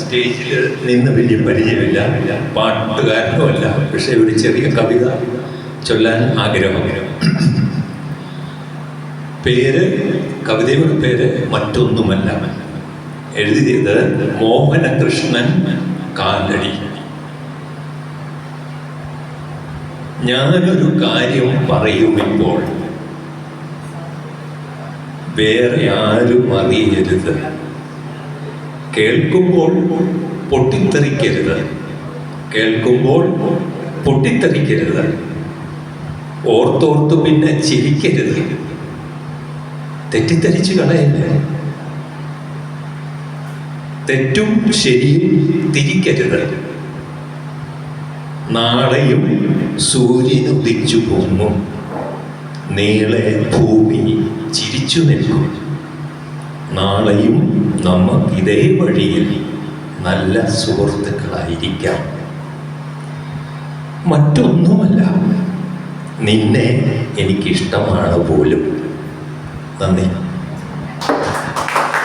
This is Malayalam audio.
സ്റ്റേജിൽ നിന്ന് വലിയ പരിചയമില്ല പാട്ടുകാരനുമല്ല പക്ഷെ ഒരു ചെറിയ കവിത ചൊല്ലാൻ ആഗ്രഹം പേര് കവിതയുടെ പേര് മറ്റൊന്നുമല്ല. എഴുതിയത് മോഹനകൃഷ്ണൻ കാലടി. ഞാനൊരു കാര്യം പറയുമ്പോൾ വേറെ ആരും അറിയരുത്. കേൾക്കുമ്പോൾ പൊട്ടിത്തെറിക്കരുത്. കേൾക്കുമ്പോൾ പൊട്ടിത്തെറിക്കരുത്. ഓർത്തോർത്ത് പിന്നെ ചിരിക്കരുത്. തെറ്റിദ്ധരിച്ചു കളയല്ലേ? തെറ്റും ശരിയും തിരിക്കരുത്. നാളെയും സൂര്യൻ ഉദിച്ചു പോകും നീളെ ഭൂമി ചിരിച്ചു നിൽക്കും. നാളെയും നമ്മൾ ഇതേ വഴിയിൽ നല്ല സുഹൃത്തുക്കളായിരിക്കാം. മറ്റൊന്നുമല്ല നിന്നെ എനിക്കിഷ്ടമാണ് പോലും. നന്ദി.